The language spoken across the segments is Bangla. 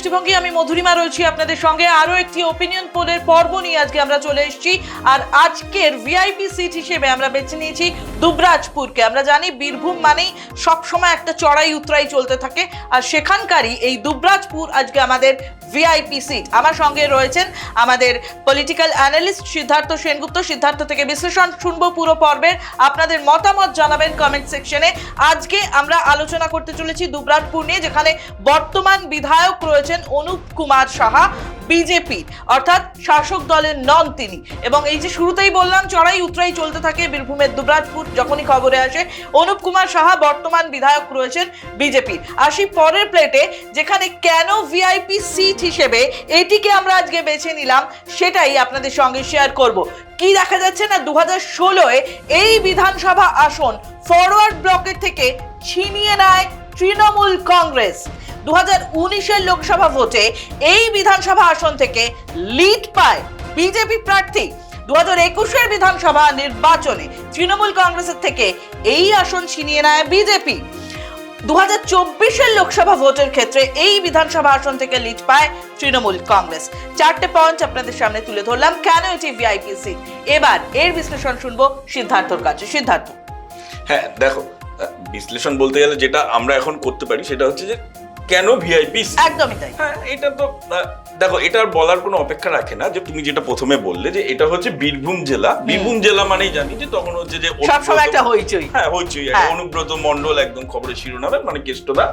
দৃষ্টিভঙ্গি, আমি মধুরিমা রয়েছি আপনাদের সঙ্গে। আরও একটি ওপিনিয়ন পোলের পর্ব নিয়ে আজকে আমরা চলে এসেছি। আর আজকের ভিআইপি সিট হিসেবে আমরা বেছে নিয়েছি দুবরাজপুরকে। আমরা জানি বীরভূম মানেই সবসময় একটা চড়াই উতরাই চলতে থাকে। আর সেখানকারই এই দুবরাজপুর আজকে আমাদের ভিআইপি সিট আমার সঙ্গে রয়েছেন আমাদের পলিটিক্যাল অ্যানালিস্ট সিদ্ধার্থ সেনগুপ্ত। সিদ্ধার্থ থেকে বিশ্লেষণ শুনব পুরো পর্বের। আপনাদের মতামত জানাবেন কমেন্ট সেকশনে আজকে আমরা আলোচনা করতে চলেছি দুবরাজপুর নিয়ে, যেখানে বর্তমান বিধায়ক রয়েছেন অনুপ কুমার সাহা, বিজেপি, অর্থাৎ শাসক দলের নন তিনি। এবং এই যে শুরুতেই বললাম, চড়াই উতরাই চলতে থাকে বীরভূমের দুবরাজপুর, যখনই খবরে আসে, অনুপ কুমার সাহা বর্তমান বিধায়ক রয়েছেন বিজেপির আসি পরের প্লেটে, যেখানে কেন ভিআইপি সিট হিসেবে এটিকে আমরা আজকে বেছে নিলাম, সেটাই আপনাদের সঙ্গে শেয়ার করব। কি দেখা যাচ্ছে না দু হাজার ষোলোয় এই বিধানসভা আসন ফরওয়ার্ড ব্লকের থেকে ছিনিয়ে নেয় তৃণমূল কংগ্রেস? দু হাজার লোকসভা ভোটে এই বিধানসভা আসন থেকে লিড পায় বিজেপি প্রার্থী। দু হাজার একুশের বিধানসভা নির্বাচনে তৃণমূল কংগ্রেসের থেকে এই আসন ছিনিয়ে নেয় বিজেপি। দু হাজার চব্বিশের লোকসভা ভোটের ক্ষেত্রে এই বিধানসভা আসন থেকে লিড পায় তৃণমূল কংগ্রেস। চারটে পয়েন্ট আপনাদের সামনে তুলে ধরলাম। কেন এটি ভিআইপি সিট এবার এর বিশ্লেষণ শুনব সিদ্ধার্থর কাছে। সিদ্ধার্থ। হ্যাঁ দেখো বিশ্লেষণ বলতে গেলে যেটা আমরা এখন করতে পারি সেটা হচ্ছে যে কেন ভিআইপি একদমই তাই। হ্যাঁ এটা তো আহ, দেখো এটার বলার কোনো অপেক্ষা রাখে না যে তুমি যেটা প্রথমে বললে যে এটা হচ্ছে বীরভূম জেলা। বীরভূম জেলা মানেই জানি যে তখন হচ্ছে যে সবসময় একটা হইচই। হ্যাঁ হইচই হ্যাঁ। অনুব্রত মন্ডল একদম খবরের শিরোনামে মানে কেষ্টদা।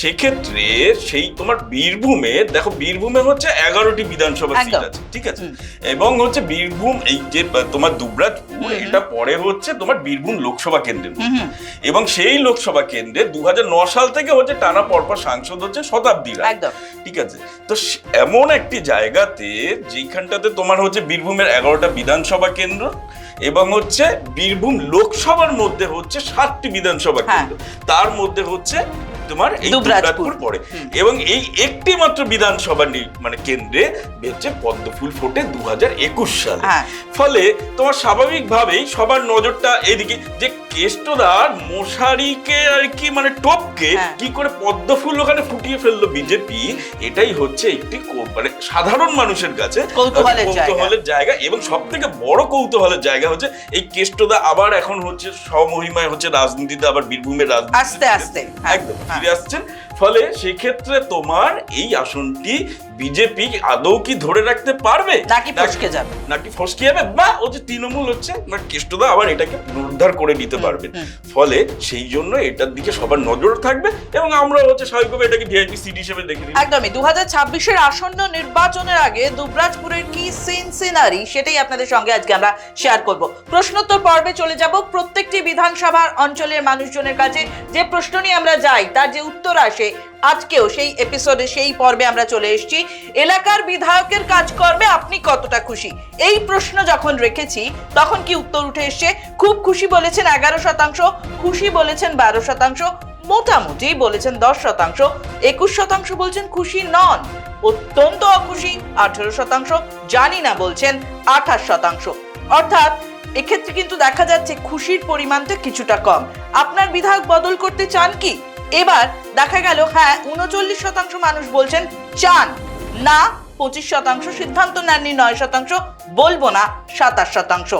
সেক্ষেত্রে সেই তোমার বীরভূমে দেখো বীরভূমে হচ্ছে এগারোটি বিধানসভা সিট আছে ঠিক আছে? এবং হচ্ছে বীরভূম এই যে তোমার দুবরাজপুর এটা পরে হচ্ছে তোমার বীরভূম লোকসভা কেন্দ্রের এবং সেই লোকসভা কেন্দ্রে দুহাজার নয় সাল থেকে হচ্ছে টানা পরপর সাংসদ হচ্ছে শতাব্দী ঠিক আছে? তো এমন একটি জায়গাতে যেখানটাতে তোমার হচ্ছে বীরভূমের এগারোটা বিধানসভা কেন্দ্র এবং হচ্ছে বীরভূম লোকসভার মধ্যে হচ্ছে সাতটি বিধানসভা হ্যাঁ। কেন্দ্র তার মধ্যে হচ্ছে তোমার এই দুবরাজপুর। পড়ে এবং এই একটি মাত্র বিধানসভা মানে কেন্দ্রে হচ্ছে পদ্মফুল ফোটে দু একুশ সালে হ্যাঁ। ফলে তোমার স্বাভাবিকভাবেই সবার নজরটা এদিকে যে কেষ্টদার মশারিকে আর কি মানে টপকে হ্যাঁ। কি করে পদ্ম ফুল ওখানে ফুটিয়ে ফেলল বিজেপি এটাই হচ্ছে একটি মানে সাধারণ মানুষের কাছে কৌতূহলের জায়গা। এবং সব থেকে বড় কৌতূহলের জায়গা হচ্ছে এই কেষ্টদা আবার এখন হচ্ছে স্বমহিমায় হচ্ছে রাজনীতিতে আবার বীরভূমের রাজনীতি আস্তে আস্তে, একদম হ্যাঁ। ফিরে আসছেন। ফলে সেক্ষেত্রে তোমার এই আসনটি বিজেপি আদৌ কি ধরে রাখতে পারবে? নাকি ফসকে যাবে? নাকি ফসকে যাবে? বা ও যে তৃণমূল হচ্ছে না কেষ্টদা আবার এটাকে পুনরুদ্ধার করে নিতে পারবে। ফলে সেই জন্য এটার দিকে সবার নজর থাকবে এবং আমরা হচ্ছে স্বাভাবিকভাবে এটাকে ভিআইপি সিট হিসেবে দেখে নিই একদমই। দু হাজার ছাব্বিশের আসন্ন নির্বাচনের আগে দুবরাজপুরের কি সিন সিনারি সেটাই আপনাদের সঙ্গে আজকে আমরা শেয়ার করব। প্রশ্নোত্তর পর্বে চলে যাব প্রত্যেকটি বিধানসভার অঞ্চলের মানুষজনের কাছে। যে প্রশ্ন নিয়ে আমরা যাই তার যে উত্তর আসে আজকেও সেই এপিসোডে সেই পর্বে আমরা চলে এসেছি। এলাকার বিধায়কের কাজকর্মে আপনি কতটা খুশি? এই প্রশ্ন যখন রেখেছি, তখন কি উত্তর উঠে এসছে? খুব খুশি বলেছেন এগারো শতাংশ, খুশি বলেছেন বারো শতাংশ, মোটামুটি বলেছেন দশ শতাংশ, একুশ শতাংশ বলছেন খুশি নন, অত্যন্ত অখুশি আঠেরো শতাংশ, জানি না বলছেন আঠাশ শতাংশ। অর্থাৎ এক্ষেত্রে কিন্তু দেখা যাচ্ছে খুশির পরিমাণটা কিছুটা কম। আপনার বিধায়ক বদল করতে চান কি? এবার দেখা গেল হ্যাঁ উনচল্লিশ শতাংশ মানুষ বলছেন চান। না, পঁচিশ শতাংশ সিদ্ধান্ত নেননি, নয় শতাংশ বলব না, সাতাশ শতাংশ।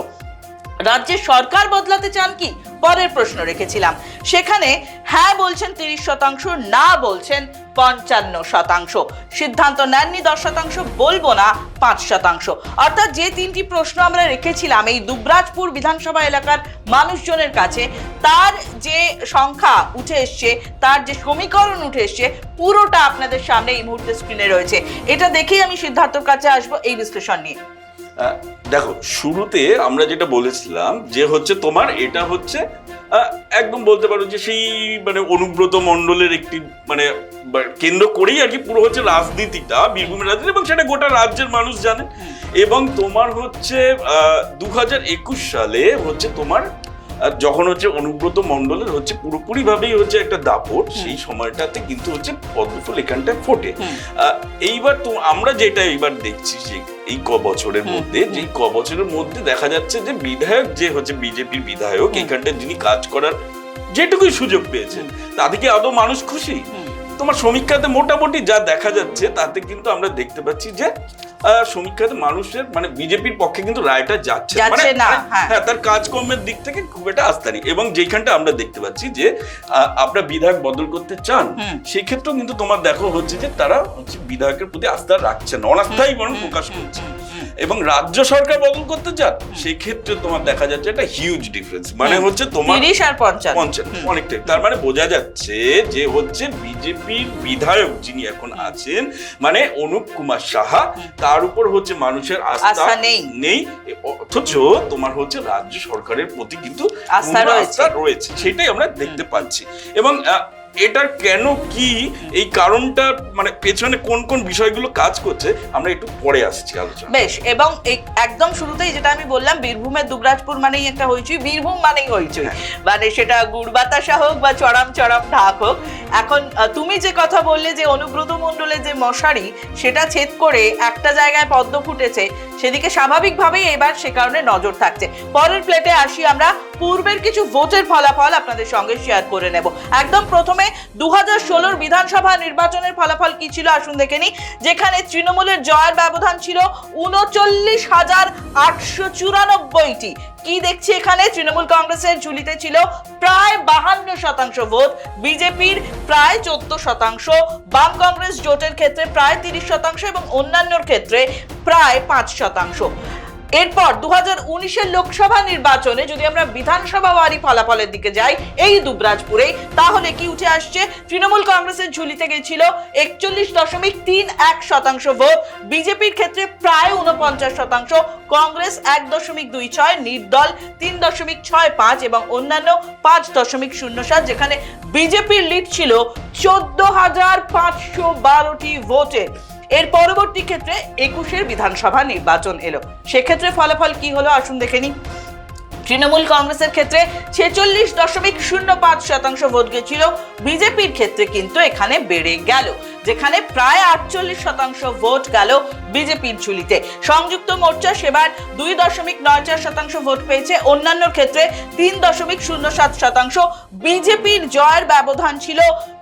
রাজ্যে সরকার বদলাতে চান কি? পরের প্রশ্ন রেখেছিলাম। সেখানে হ্যাঁ বলছেন তিরিশ শতাংশ, না বলছেন পঞ্চান্ন শতাংশ। সিদ্ধান্ত নেননি দশ শতাংশ, বলব না পাঁচ শতাংশ। অর্থাৎ যে তিনটি প্রশ্ন আমরা রেখেছিলাম, এই দুবরাজপুর বিধানসভা এলাকার মানুষজনের কাছে, তার যে সংখ্যা উঠে এসছে, তার যে সমীকরণ উঠে এসছে, পুরোটা আপনাদের সামনে এই মুহূর্তে স্ক্রিনে রয়েছে। এটা দেখেই আমি সিদ্ধার্থর কাছে আসব এই বিশ্লেষণ নিয়ে। দেখো শুরুতে আমরা যেটা বলেছিলাম যে হচ্ছে তোমার এটা হচ্ছে একদম বলতে পারো যে সেই মানে অনুব্রত মণ্ডলের একটি মানে কেন্দ্র করেই আর কি পুরো হচ্ছে রাজনীতিটা বীরভূমের রাজনীতি এবং সেটা গোটা রাজ্যের মানুষ জানে। এবং তোমার হচ্ছে দু হাজার একুশ সালে হচ্ছে তোমার আহ, যখন হচ্ছে অনুব্রত মন্ডলের হচ্ছে পুরোপুরি ভাবেই হচ্ছে একটা দাপট সেই সময়টাতে কিন্তু হচ্ছে পদ্মফুল এখানটা ফোটে। এইবার তো আমরা যেটা এইবার দেখছি যে এই ক বছরের মধ্যে যে ক বছরের মধ্যে দেখা যাচ্ছে যে বিধায়ক যে হচ্ছে বিজেপির বিধায়ক এখানটা এখানটায় যিনি কাজ করার যেটুকুই সুযোগ পেয়েছেন তা থেকে আদৌ মানুষ খুশি। তোমার সমীক্ষাতে মোটামুটি যা দেখা যাচ্ছে তাতে কিন্তু আমরা দেখতে পাচ্ছি যে সমীক্ষাতে মানুষের মানে বিজেপির পক্ষে কিন্তু রায়টা যাচ্ছে মানে মানে, হ্যাঁ। হ্যাঁ তার কাজকর্মের দিক থেকে খুব একটা আস্থা নেই এবং যেখানটা আমরা দেখতে পাচ্ছি যে আপনারা বিধায়ক বদল করতে চান। সেই ক্ষেত্রেও কিন্তু তোমার দেখো হচ্ছে যে তারা হচ্ছে বিধায়কের প্রতি আস্থা রাখছে না। অনাস্থাই বরং প্রকাশ করছে। এবং রাজ্য সরকার বদল করতে চান সেই ক্ষেত্রে তোমার দেখা যাচ্ছে একটা হিউজ ডিফারেন্স মানে হচ্ছে তোমার তিরিশ আর পঞ্চান্ন পঞ্চান্ন অনেকটাই। তার মানে বোঝা যাচ্ছে যে হচ্ছে বিজেপির বিধায়ক যিনি এখন আছেন মানে অনুপ কুমার সাহা তার উপর হচ্ছে মানুষের আস্থা নেই। নেই। অথচ তোমার হচ্ছে রাজ্য সরকারের প্রতি কিন্তু। আস্থা রয়েছে। সেটাই আমরা দেখতে পাচ্ছি। এবং এটার কেন কি? এই কারণটা মানে পেছনে কোন কোন বিষয়গুলো কাজ করছে আমরা একটু পরে আসছি আলোচনা বেশ এবং একদম শুরুতেই যেটা আমি বললাম বীরভূমের দুবরাজপুর মানেই একটা হইচই বীরভূম মানেই হইচই। হ্যাঁ। মানে সেটা গুড় বাতাসা হোক বা চড়াম চড়াম ঢাক হোক। এখন তুমি যে কথা বললে যে অনুব্রত মণ্ডলের যে মশারি সেটা ছেদ করে একটা জায়গায় পদ্ম ফুটেছে সেদিকে স্বাভাবিকভাবেই এবার সে কারণে নজর থাকছে। পরের প্লেটে আসি আমরা পূর্বের কিছু ভোটের ফলাফল আপনাদের সঙ্গে শেয়ার করে নেব। একদম প্রথমে দু হাজার ষোলোর বিধানসভা নির্বাচনের ফলাফল কি ছিল আসুন দেখে নিই। যেখানে তৃণমূলের জয়ের ব্যবধান ছিল উনচল্লিশ হাজার আটশো চুরানব্বইটি। কি দেখছি এখানে? তৃণমূল কংগ্রেসের ঝুলিতে ছিল প্রায় বাহান্ন শতাংশ ভোট, বিজেপির প্রায় চোদ্দ শতাংশ, বাম কংগ্রেস জোটের ক্ষেত্রে প্রায় তিরিশ শতাংশ এবং অন্যান্যর ক্ষেত্রে প্রায় পাঁচ শতাংশ। এরপর দু হাজার লোকসভা নির্বাচনে যদি আমরা বিধানসভা ওয়ারি ফলাফলের দিকে যাই, এই দুবরাজপুরে, তাহলে কি উঠে আসছে? তৃণমূল কংগ্রেসের ঝুলিতে গেছিল একচল্লিশ দশমিক তিন এক শতাংশ ভোট, বিজেপির ক্ষেত্রে প্রায় উনপঞ্চাশ শতাংশ, কংগ্রেস এক দশমিক দুই ছয়, নির্দল তিন দশমিক ছয় পাঁচ এবং অন্যান্য পাঁচ দশমিক শূন্য সাত, যেখানে বিজেপির লিড ছিল চোদ্দ হাজার পাঁচশো বারোটি ভোটে। এর পরবর্তী ক্ষেত্রে একুশের বিধানসভা নির্বাচন এলো। সেক্ষেত্রে ফলাফল কি হলো? আসুন দেখে নিই। তৃণমূল কংগ্রেসের ক্ষেত্রে ছেচল্লিশ দশমিক শূন্য পাঁচ শতাংশ ভোট গেছিল। বিজেপির ক্ষেত্রে কিন্তু এখানে বেড়ে গেল, যেখানে প্রায় আটচল্লিশ শতাংশ ভোট গেল বিজেপির ঝুলিতে। সংযুক্ত মোর্চা সেবার দুই দশমিক নয় চার শতাংশ ভোট পেয়েছে। অন্যান্য ক্ষেত্রে তিন দশমিক শূন্য সাত শতাংশ বিজেপির জয়ের ব্যবধান ছিল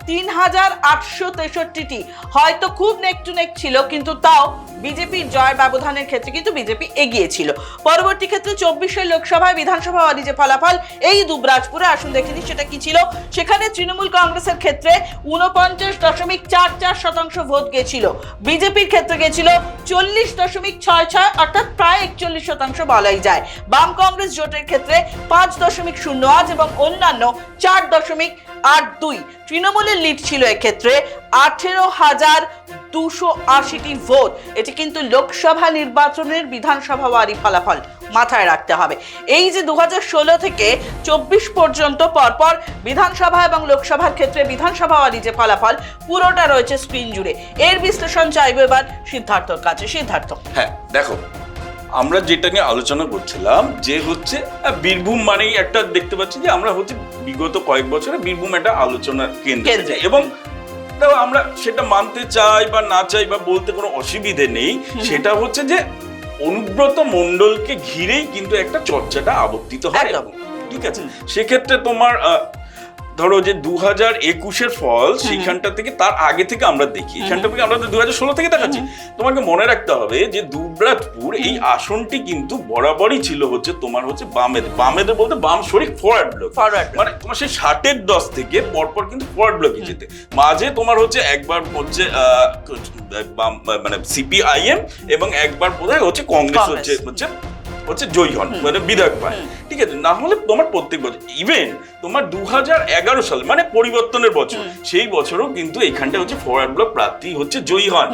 তিন হাজার আটশো তেষট্টিটি। হয়তো খুব নেক টু নেক ছিল, কিন্তু তাও বিজেপির জয়ের ব্যবধানের ক্ষেত্রে কিন্তু বিজেপি এগিয়ে ছিল পরবর্তী ক্ষেত্রে চব্বিশের লোকসভায় বিধানসভা ওয়ারি যে ফলাফল, এই দুবরাজপুরে আসুন দেখে নিই সেটা কি ছিল। সেখানে তৃণমূল কংগ্রেসের ক্ষেত্রে উনপঞ্চাশ দশমিক চার চার শতাংশ ভোট গেছিল। বিজেপির ক্ষেত্রে গেছিল চল্লিশ দশমিক ছয় ছয়, অর্থাৎ প্রায় একচল্লিশ শতাংশ বলাই যায়। বাম কংগ্রেস জোটের ক্ষেত্রে পাঁচ দশমিক শূন্য আট এবং অন্যান্য চার দশমিক আট দুই। তৃণমূলের লিড ছিল এক্ষেত্রে আঠেরো হাজার দুশো আশিটি ভোট। এটি কিন্তু লোকসভা নির্বাচনের বিধানসভা ওয়ারি ফলাফল মাথায় রাখতে হবে। এই যে দু ষোলো থেকে চব্বিশ পর্যন্ত পরপর বিধানসভা এবং লোকসভার ক্ষেত্রে বিধানসভা ওয়ারি যে ফলাফল, পুরোটা রয়েছে স্ক্রিন জুড়ে। এর বিশ্লেষণ চাইব এবার সিদ্ধার্থর কাছে। সিদ্ধার্থ। হ্যাঁ দেখো আমরা যেটা নিয়ে আলোচনা করছিলাম যে হচ্ছে বীরভূম মানেই একটা দেখতে পাচ্ছি যে আমরা হচ্ছে বিগত কয়েক বছরে বীরভূম একটা আলোচনার কেন্দ্র। এবং আমরা সেটা মানতে চাই বা না চাই বা বলতে কোনো অসুবিধে নেই সেটা হচ্ছে যে অনুব্রত মণ্ডলকে ঘিরেই কিন্তু একটা চর্চাটা আবর্তিত হয়। ঠিক আছে? সেক্ষেত্রে তোমার ধরো যে দু হাজার একুশের ফল সেইখানটা থেকে তার আগে থেকে আমরা দেখি। এখানটা থেকে আমরা দু হাজার ষোলো থেকে দেখাচ্ছি। তোমাকে মনে রাখতে হবে যে দুবরাজপুর এই আসনটি কিন্তু বরাবরই ছিল হচ্ছে তোমার হচ্ছে বামেদের। বামেদের বলতে বাম শরিক ফরওয়ার্ড ব্লক bloc। মানে তোমার সেই ষাটের দশ থেকে পরপর কিন্তু ফরওয়ার্ড ব্লকে যেতে। মাঝে তোমার হচ্ছে একবার হচ্ছে মানে সিপিআইএম এবং একবার বোধহয় হচ্ছে কংগ্রেস কংগ্রেস। হচ্ছে হচ্ছে হচ্ছে জয়ী হন মানে বিধায়ক পায় ঠিক আছে না হলে তোমার প্রত্যেক বছর ইভেন তোমার দু এগারো সাল মানে পরিবর্তনের বছর সেই বছরও কিন্তু এখানটা হচ্ছে ফরওয়ার্ড ব্লক প্রার্থী হচ্ছে জয়ী হন।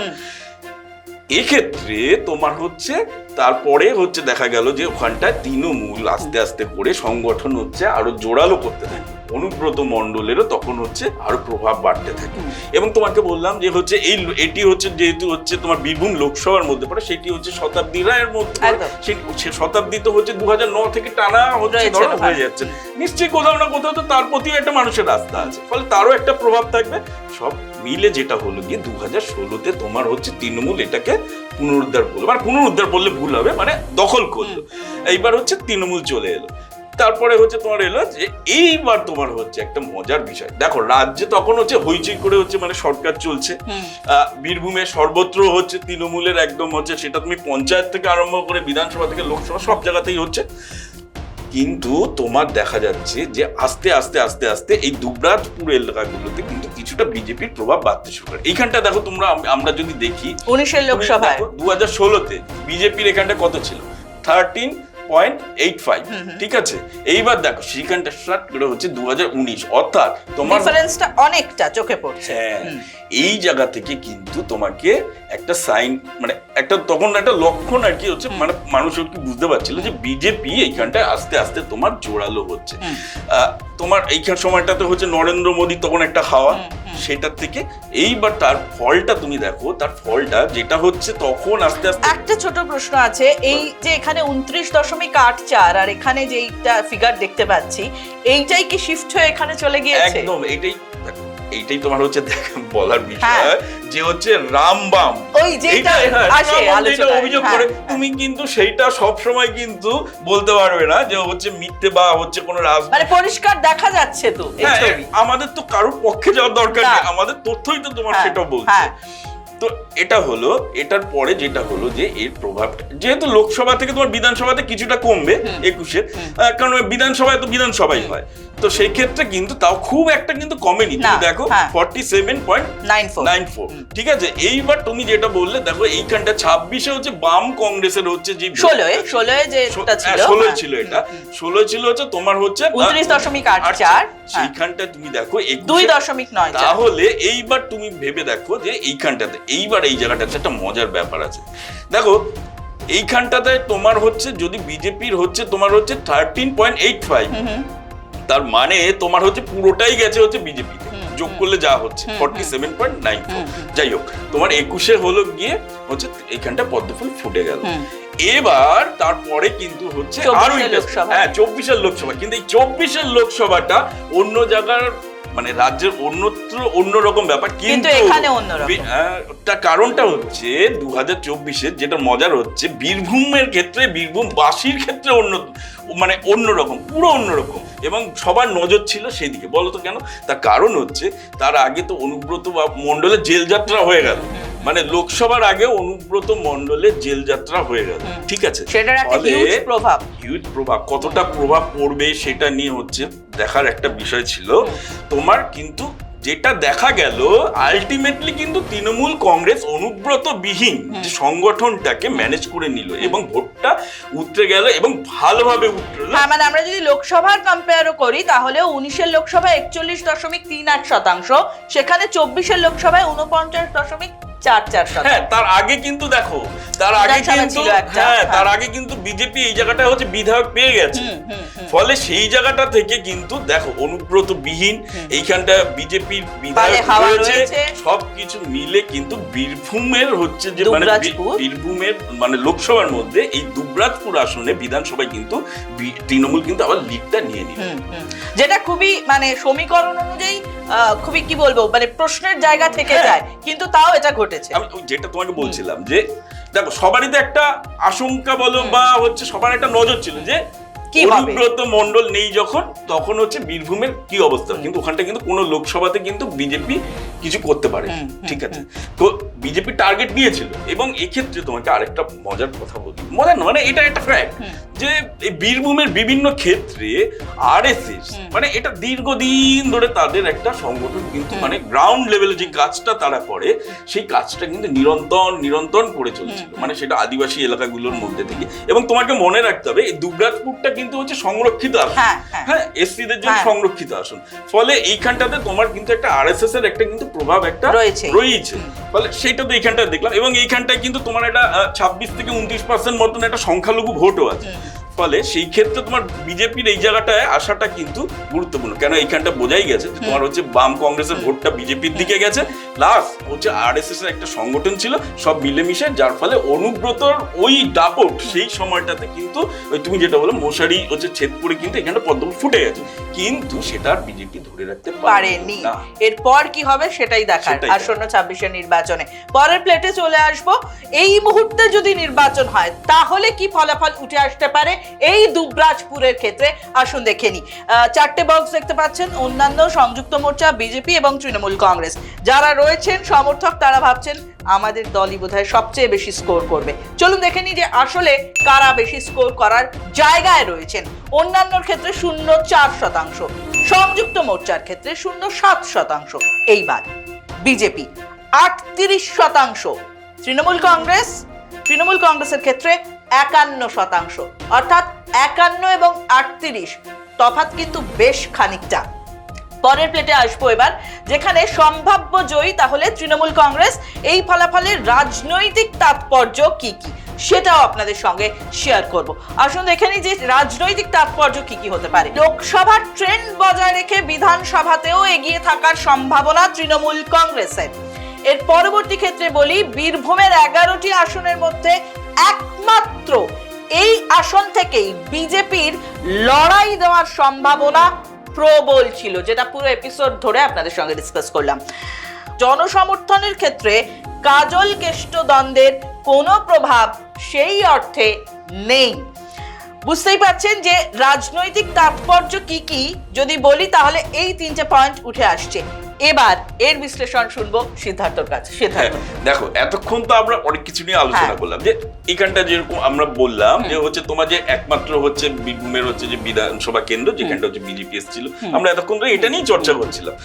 এক্ষেত্রে তোমার হচ্ছে তারপরে হচ্ছে দেখা গেল যে ওখানটায় তৃণমূল আস্তে আস্তে করে সংগঠন হচ্ছে আরও জোরালো করতে থাকে অনুব্রত মণ্ডলেরও তখন হচ্ছে আরও প্রভাব বাড়তে থাকে। এবং তোমাকে বললাম যে হচ্ছে এই এটি হচ্ছে যেহেতু হচ্ছে তোমার বীরভূম লোকসভার মধ্যে পড়ে সেটি হচ্ছে শতাব্দী রায়ের মধ্যে সে শতাব্দী তো হচ্ছে দু থেকে টানা হচ্ছে ধরো হয়ে যাচ্ছে। নিশ্চয়ই কোথাও না কোথাও তো তার প্রতিও একটা মানুষের রাস্তা আছে। ফলে তারও একটা প্রভাব থাকবে। সব মিলে যেটা হলো গিয়ে দু হাজার ষোলোতে তোমার হচ্ছে তৃণমূল এটাকে পুনরুদ্ধার করল। মানে পুনরুদ্ধার বললে ভুল হবে মানে দখল করল। এইবার হচ্ছে তৃণমূল চলে এলো। তারপরে হচ্ছে তোমার এলো যে এইবার তোমার হচ্ছে একটা মজার বিষয়। দেখো রাজ্যে তখন হচ্ছে হইচই করে হচ্ছে মানে সরকার চলছে। বীরভূমে সর্বত্র হচ্ছে তৃণমূলের একদম হচ্ছে সেটা তুমি পঞ্চায়েত থেকে আরম্ভ করে বিধানসভা থেকে লোকসভা সব জায়গাতেই হচ্ছে। কিন্তু তোমার দেখা যাচ্ছে যে আস্তে আস্তে আস্তে আস্তে এই দুবরাজপুর এলাকাগুলোতে কিন্তু কিছুটা বিজেপির প্রভাব বাড়তে শুরু করে। এইখানটা দেখো তোমরা আমরা যদি দেখি উনিশের লোকসভায়। দু হাজার ষোলোতে বিজেপির এখানটা কত ছিল? Thirteen point eight five. ঠিক আছে? এইবার দেখো সেখানটা স্টার্ট করে হচ্ছে দু হাজার উনিশ। অর্থাৎ তোমার ডিফারেন্সটা অনেকটা চোখে পড়ছে। হ্যাঁ। এই জায়গা থেকে কিন্তু তোমাকে একটা সাইন মানে একটা তখন একটা লক্ষণ আর কি হচ্ছে মানে মানুষ কি বুঝতে পারছিল যে বিজেপি এইখানটায় আস্তে আস্তে তোমার জোরালো হচ্ছে। তোমার এইখান সময়টাতে হচ্ছে নরেন্দ্র মোদী তখন একটা হাওয়া। সেটার থেকে এইবার তার ফলটা তুমি দেখো তার ফলটা যেটা হচ্ছে তখন আস্তে আস্তে একটা ছোট প্রশ্ন আছে এই যে এখানে উনত্রিশ দশমিক আট চার আর এখানে যে এইটা ফিগার দেখতে পাচ্ছি এইটাই কি শিফট হয়ে এখানে চলে গিয়েছে একদম এটাই এইটাই তোমার হচ্ছে বলার বিষয় হ্যাঁ। যে হচ্ছে রামবাম ওই যেটা হ্যাঁ, আসে আলোচনায় অভিযোগ করে হ্যাঁ। তুমি কিন্তু সেইটা সব সময় কিন্তু বলতে পারবে না যে হচ্ছে মিথ্যে বা হচ্ছে কোনো রাজনীতি মানে পরিষ্কার দেখা যাচ্ছে তো এই ছবি আমাদের তো কারোর পক্ষে যাওয়ার দরকার নেই আমাদের তথ্যই তো তোমার সেটা বলছে। তো এটা হলো এটার পরে যেটা হলো যে এর প্রভাবটা যেহেতু লোকসভা থেকে তোমার বিধানসভাতে কিছুটা কমবে একুশে কারণ বিধানসভায় তো বিধানসভাই হয়। তো সেই ক্ষেত্রে কিন্তু তাও খুব একটা কিন্তু কমেনি। তুমি দেখো হ্যাঁ। Forty seven point nine four nine four ঠিক আছে? এইবার তুমি যেটা বললে দেখো এইখানটা ছাব্বিশে হচ্ছে বাম কংগ্রেসের হচ্ছে যে ষোলোয় ষোলোয় যেটা ছিল ষোলো হ্যাঁ। ছিল এটা। ষোলো ছিল হচ্ছে তোমার হচ্ছে উনত্রিশ দশমিক আট চার সেইখানটা তুমি দেখো দুই দশমিক নয় তাহলে এইবার তুমি ভেবে দেখো যে এইখানটাতে এইবার এই জায়গাটাতে একটা মজার ব্যাপার আছে। দেখো এইখানটাতে তোমার হচ্ছে যদি বিজেপির হচ্ছে তোমার হচ্ছে থার্টিন পয়েন্ট এইট ফাইভ। তার মানে তোমার হচ্ছে পুরোটাই গেছে হচ্ছে বিজেপি যোগ করলে যা হচ্ছে ফর্টি সেভেন পয়েন্ট নাইন। যাই হোক তোমার একুশে হলো গিয়ে হচ্ছে এইখানটা পদ্মফুল ফুটে গেল। এবার তারপরে কিন্তু হচ্ছে আরও হ্যাঁ চব্বিশের লোকসভা। কিন্তু এই চব্বিশের লোকসভাটা অন্য জায়গার মানে রাজ্যের অন্যত্র অন্যরকম ব্যাপার কিন্তু এখানে হ্যাঁ, তার কারণটা হচ্ছে দু হাজার চব্বিশের যেটা মজার হচ্ছে বীরভূমের ক্ষেত্রে বীরভূম বাসীর ক্ষেত্রে অন্য মানে অন্যরকম পুরো অন্যরকম এবং সবার নজর ছিল সেদিকে বলো তো কেন? তার কারণ হচ্ছে তার আগে তো অনুব্রত বা মণ্ডলের জেল যাত্রা হয়ে গেল। মানে লোকসভার আগে অনুব্রত মণ্ডলের জেল যাত্রা হয়ে গেল। ঠিক আছে? সেটার একটা হিউজ প্রভাব। হিউজ প্রভাব। কতটা প্রভাব পড়বে সেটা নিয়ে হচ্ছে দেখার একটা বিষয় ছিল। তোমার কিন্তু যেটা দেখা গেল আলটিমেটলি কিন্তু তৃণমূল কংগ্রেস অনুব্রত বিহীন যে সংগঠনটাকে ম্যানেজ করে নিল এবং ভোটটা উতরে গেল এবং ভালোভাবে উতরে হ্যাঁ মানে আমরা যদি লোকসভার কম্পেয়ারও করি তাহলে উনিশের লোকসভায় একচল্লিশ দশমিক তিন আট শতাংশ সেখানে চব্বিশের লোকসভায় উনপঞ্চাশ দশমিক চার চার হ্যাঁ তার আগে কিন্তু দেখো তার আগে কিন্তু হ্যাঁ হ্যাঁ। তার আগে কিন্তু বিজেপি এই জায়গাটা হচ্ছে বিধায়ক পেয়ে গেছে। ফলে সেই জায়গাটা থেকে কিন্তু দেখো অনুব্রত বিহীন এইখানটা বিজেপির বিধায়ক রয়েছে। সবকিছু মিলে কিন্তু বীরভূমের হচ্ছে যে মানে বীরভূমের মানে লোকসভার মধ্যে এই দুবরাজপুর আসনে বিধানসভায় কিন্তু তৃণমূল কিন্তু আবার লিডটা নিয়ে নিল। যেটা খুবই মানে সমীকরণ অনুযায়ী খুবই কি বলব মানে প্রশ্নের জায়গা থেকে হ্যাঁ। যায় কিন্তু তাও এটা ঘটেছে আমি যেটা তোমাকে বলছিলাম যে দেখো সবারই তো একটা আশঙ্কা বলো বা হচ্ছে সবার একটা নজর ছিল যে কি হবে? অনুব্রত মন্ডল নেই যখন তখন হচ্ছে বীরভূমের কি অবস্থা? কিন্তু ওখানটা কিন্তু কোনো লোকসভাতে কিন্তু বিজেপি কিছু করতে পারে। ঠিক আছে? তো বিজেপি টার্গেট নিয়েছিল এবং এক্ষেত্রে তোমাকে আরেকটা মজার কথা বলি। মজার না মানে এটা একটা ফ্যাক্ট যে বীরভূমের বিভিন্ন ক্ষেত্রে আরএসএস মানে এটা দীর্ঘদিন ধরে তাদের একটা সংগঠন কিন্তু মানে গ্রাউন্ড লেভেলে যে কাজটা তারা করে সেই কাজটা কিন্তু নিরন্তর নিরন্তর করে চলছিল। মানে সেটা আদিবাসী এলাকাগুলোর মধ্যে থেকে। এবং তোমাকে মনে রাখতে হবে এই দুবরাজপুরটা কিন্তু হচ্ছে সংরক্ষিত আসন। হ্যাঁ, এসসি দের এসসিদের জন্য হ্যাঁ। সংরক্ষিত আসন। ফলে এইখানটাতে তোমার কিন্তু একটা আরএসএস এর একটা কিন্তু প্রভাব একটা রয়েছে। রয়েছে। ফলে সেটা তো এইখানটা দেখলাম এবং এইখানটায় কিন্তু তোমার একটা ছাব্বিশ থেকে উনত্রিশ পার্সেন্ট মতন একটা সংখ্যালঘু ভোটও আছে। ফলে সেই ক্ষেত্রে তোমার বিজেপির এই জায়গাটায় আসাটা কিন্তু গুরুত্বপূর্ণ। কেন এইখানটা বোঝাই গেছে যে তোমার হচ্ছে বাম কংগ্রেসের ভোটটা বিজেপির দিকে গেছে প্লাস হচ্ছে আর এর একটা সংগঠন ছিল সব মিলেমিশে যার ফলে অনুব্রতর ওই ডাপট সেই সময়টাতে কিন্তু ওই তুমি যেটা বলো মশারি হচ্ছে ছেদ করে কিন্তু এখানটা পদ্ম ফুটে গেছে। কিন্তু সেটা আর বিজেপি ধরে রাখতে পারেনি। এরপর কি হবে সেটাই দেখার। আসন্ন ছাব্বিশের নির্বাচনে। পরের প্লেটে চলে আসব। এই মুহূর্তে যদি নির্বাচন হয় তাহলে কি ফলাফল উঠে আসতে পারে? এই দুবরাজপুরের ক্ষেত্রে আসুন দেখে নি আহ, চারটে বক্স দেখতে পাচ্ছেন। অন্যান্য সংযুক্ত মোর্চা বিজেপি এবং তৃণমূল কংগ্রেস। যারা রয়েছেন সমর্থক তারা ভাবছেন আমাদের দলই বোধহয় সবচেয়ে বেশি স্কোর করবে। চলুন দেখে নিই যে আসলে কারা বেশি স্কোর করার জায়গায় রয়েছেন। অন্যান্যর ক্ষেত্রে শূন্য চার শতাংশ, সংযুক্ত মোর্চার ক্ষেত্রে শূন্য সাত শতাংশ। এইবার বিজেপি আটত্রিশ শতাংশ, তৃণমূল কংগ্রেস, তৃণমূল কংগ্রেসের ক্ষেত্রে একান্ন শতাংশ। অর্থাৎ একান্ন এবং আটত্রিশ, তফাৎ কিন্তু বেশ খানিকটা। পরের প্লেটে আসব এবার, যেখানে সম্ভাব্য জয়ী, তাহলে তৃণমূল কংগ্রেস, এই ফলাফলের রাজনৈতিক তাৎপর্য কি কি? সেটাও আপনাদের সঙ্গে শেয়ার করব। আসুন দেখে যে রাজনৈতিক তাৎপর্য কি কি হতে পারে। লোকসভার ট্রেন্ড বজায় রেখে বিধানসভাতেও এগিয়ে থাকার সম্ভাবনা তৃণমূল কংগ্রেসের। এর পরবর্তী ক্ষেত্রে বলি, বীরভূমের এগারোটি আসনের মধ্যে একমাত্র এই আসন থেকেই বিজেপির লড়াই দেওয়ার সম্ভাবনা প্রবল ছিল, যেটা পুরো এপিসোড ধরে আপনাদের সঙ্গে ডিসকাস করলাম। জনসমর্থনের ক্ষেত্রে কাজল কেষ্ট দ্বন্দ্বের কোনো প্রভাব সেই অর্থে নেই। বুঝতেই পারছেন যে রাজনৈতিক তাৎপর্য কি কি? যদি বলি তাহলে এই তিনটে পয়েন্ট উঠে আসছে। এবার এর বিশ্লেষণ শুনব সিদ্ধার্থর কাছে। হ্যাঁ সিদ্ধার্থ দেখো এতক্ষণ তো আমরা অনেক কিছু নিয়ে আলোচনা হ্যাঁ। করলাম যে এখানটা যেরকম আমরা বললাম যে হচ্ছে তোমার যে একমাত্র হচ্ছে বীরভূমের হচ্ছে যে বিধানসভা কেন্দ্র যেখানটা হচ্ছে বিজেপি এসেছিল আমরা এতক্ষণ ধরে এটা নিয়ে চর্চা করছিলাম।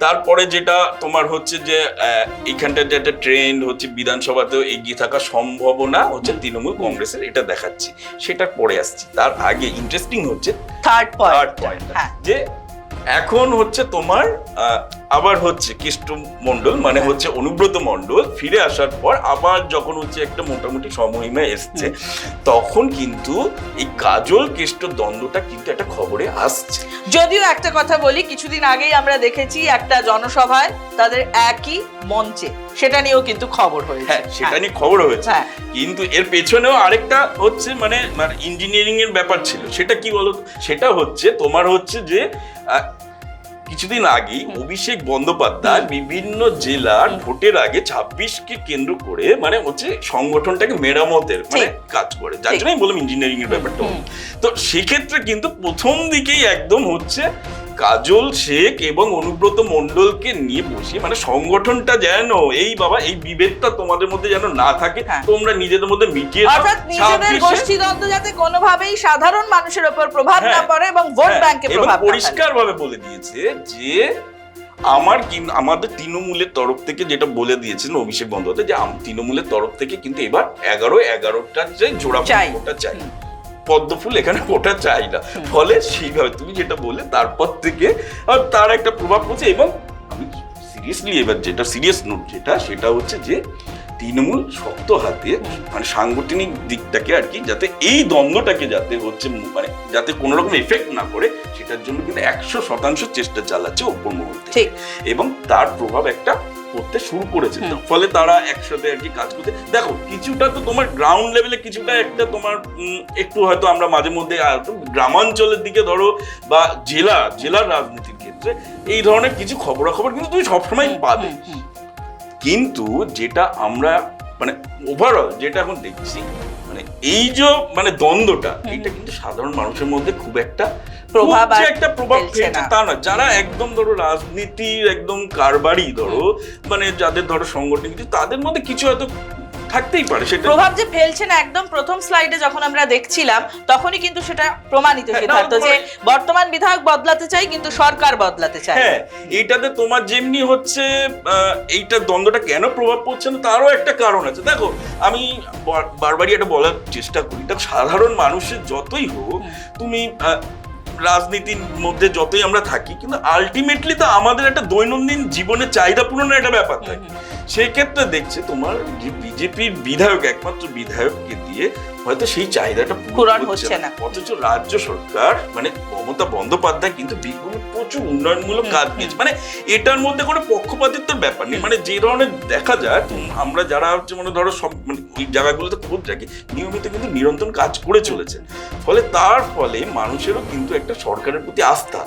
তারপরে যেটা তোমার হচ্ছে যে আহ, এইখানটা যে একটা ট্রেন্ড হচ্ছে বিধানসভাতেও এগিয়ে থাকা সম্ভাবনা হচ্ছে তৃণমূল কংগ্রেসের এটা দেখাচ্ছি। সেটা পরে আসছি। তার আগে ইন্টারেস্টিং হচ্ছে থার্ড থার্ড পয়েন্ট হ্যাঁ। যে এখন হচ্ছে তোমার আহ, আবার হচ্ছে কৃষ্ণ মন্ডল মানে হ্যাঁ। হচ্ছে অনুব্রত মন্ডল ফিরে আসার পর আবার যখন হচ্ছে একটা মোটামুটি সমহিমা এসছে তখন কিন্তু এই কাজল কৃষ্ণ দ্বন্দ্বটা কিন্তু একটা খবরে আসছে। যদিও একটা কথা বলি কিছুদিন আগেই আমরা দেখেছি একটা জনসভায় তাদের একই মঞ্চে সেটা নিয়েও কিন্তু খবর হয়েছে। হ্যাঁ সেটা নিয়ে খবর হয়েছে। হ্যাঁ। কিন্তু এর পেছনেও আরেকটা হচ্ছে মানে মানে ইঞ্জিনিয়ারিং এর ব্যাপার ছিল। সেটা কি বলো সেটা হচ্ছে তোমার হচ্ছে যে কিছুদিন আগেই অভিষেক বন্দ্যোপাধ্যায় বিভিন্ন জেলার ভোটের আগে ছাব্বিশকে কেন্দ্র করে মানে হচ্ছে সংগঠনটাকে মেরামতের মানে কাজ করে। যার জন্য জন্যই বললাম ইঞ্জিনিয়ারিং এর ব্যাপারটা তো সেক্ষেত্রে কিন্তু প্রথম দিকেই একদম হচ্ছে কাজল শেখ এবং অনুব্রত মন্ডলকে নিয়ে বসে মানে সংগঠনটা যেন এই বাবা এই বিভেদটা তোমাদের মধ্যে যেন না থাকে হ্যাঁ। তোমরা নিজেদের মধ্যে মিটিয়ে অর্থাৎ নিজেদের গোষ্ঠীদ্বন্দ্ব যাতে কোনোভাবেই সাধারণ মানুষের উপর প্রভাব না হ্যাঁ। পড়ে এবং ভোট হ্যাঁ, ব্যাংকে প্রভাব না ফেলে। পরিষ্কার ভাবে বলে দিয়েছে যে আমার আমাদের তৃণমূলের তরফ থেকে যেটা বলে দিয়েছেন অভিষেক বন্দ্যোপাধ্যায় যে তৃণমূলের তরফ থেকে কিন্তু এবার এগারো এগারোটা যে জোড়া চাই। পদ্মফুল এখানে ওটা চাই না। ফলে সেইভাবে তুমি যেটা বললে তারপর থেকে আর তার একটা প্রভাব পড়ছে এবং আমি সিরিয়াসলি এবার যেটা সিরিয়াস নোট যেটা সেটা হচ্ছে যে তৃণমূল শক্ত হাতে মানে সাংগঠনিক দিকটাকে আর কি যাতে এই দ্বন্দ্বটাকে যাতে হচ্ছে মানে যাতে কোনো রকম এফেক্ট না করে সেটার জন্য কিন্তু একশো শতাংশ চেষ্টা চালাচ্ছে ওপর মুহূর্তে। ঠিক। এবং তার প্রভাব একটা করতে শুরু করেছে। ফলে তারা একসাথে আর কি কাজ করতে দেখো কিছুটা তো তোমার গ্রাউন্ড লেভেলে কিছুটা একটা তোমার একটু হয়তো আমরা মাঝে মধ্যে গ্রামাঞ্চলের দিকে ধরো বা জেলা জেলার রাজনীতির ক্ষেত্রে এই ধরনের কিছু খবরাখবর কিন্তু তুমি সবসময় পাবে। কিন্তু যেটা আমরা মানে ওভারঅল যেটা এখন দেখছি মানে এই যে মানে দ্বন্দ্বটা এটা কিন্তু সাধারণ মানুষের মধ্যে খুব একটা প্রভাব আর একটা প্রভাব ফেলছে তা না যারা একদম ধরো রাজনীতির একদম কারবারই ধরো মানে যাদের ধরো সংগঠন কিছু তাদের মধ্যে কিছু হয়তো থাকতেই পারে সেটা প্রভাব যে ফেলছে না একদম প্রথম স্লাইডে যখন আমরা দেখছিলাম তখনই কিন্তু সেটা প্রমাণিত হ্যাঁ, সিদ্ধার্থ না, যে বর্তমান বিধায়ক বদলাতে চাই কিন্তু সরকার বদলাতে চায় হ্যাঁ এইটাতে তোমার যেমনি হচ্ছে এইটা দ্বন্দ্বটা কেন প্রভাব পড়ছে না তারও একটা কারণ আছে। দেখো আমি বারবারই এটা বলার চেষ্টা করি দেখো সাধারণ মানুষের যতই হোক তুমি রাজনীতির মধ্যে যতই আমরা থাকি কিন্তু আলটিমেটলি তো আমাদের একটা দৈনন্দিন জীবনের চাহিদা পূরণের একটা ব্যাপার থাকে। সেক্ষেত্রে দেখছে তোমার যে বিজেপির বিধায়ক একমাত্র বিধায়ককে দিয়ে হয়তো সেই চাহিদাটা পূরণ হচ্ছে না। অথচ রাজ্য সরকার মানে মমতা বন্দ্যোপাধ্যায় কিন্তু বীরভূমে প্রচুর উন্নয়নমূলক কাজ নিয়েছে। মানে এটার মধ্যে কোনো পক্ষপাতিত্বের ব্যাপার নেই। মানে যে ধরনের দেখা যায় আমরা যারা হচ্ছে মানে ধরো সব মানে ওই জায়গাগুলোতে খোঁজ রাখি নিয়মিত কিন্তু নিরন্তর কাজ করে চলেছে। ফলে তার ফলে মানুষেরও কিন্তু একটা সরকারের প্রতি আস্থা।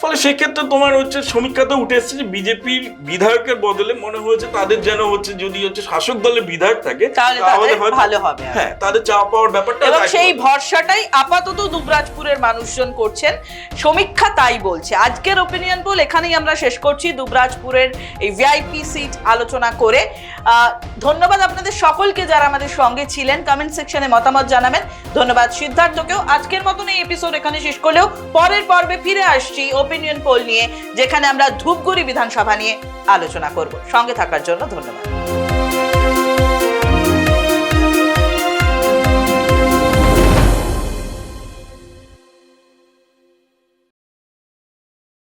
ফলে সেক্ষেত্রে তোমার হচ্ছে সমীক্ষাতে উঠে এসেছে যে বিজেপির বিধায়কের বদলে মনে হয়েছে তাদের যেন হচ্ছে যদি হচ্ছে শাসক দলের বিধায়ক থাকে তাহলে ভালো হবে হ্যাঁ তাদের চাওয়া পাওয়ার ব্যাপারটা এবং সেই ভরসাটাই আপাতত দুবরাজপুরের মানুষজন করছেন। সমীক্ষা তাই বলছে। আজকের ওপিনিয়ন পোল এখানেই আমরা শেষ করছি দুবরাজপুরের এই ভিআইপি সিট আলোচনা করে। আহ, ধন্যবাদ আপনাদের সকলকে যারা আমাদের সঙ্গে ছিলেন। কমেন্ট সেকশনে মতামত জানাবেন। ধন্যবাদ সিদ্ধার্থকেও। আজকের মতন এই এপিসোড এখানে শেষ করলেও পরের পর্বে ফিরে আসছি। ওপিনিয়ন পোল নিয়ে যেখানে আমরা ধূপগুড়ি বিধানসভা নিয়ে আলোচনা করব। সঙ্গে থাকার জন্য ধন্যবাদ।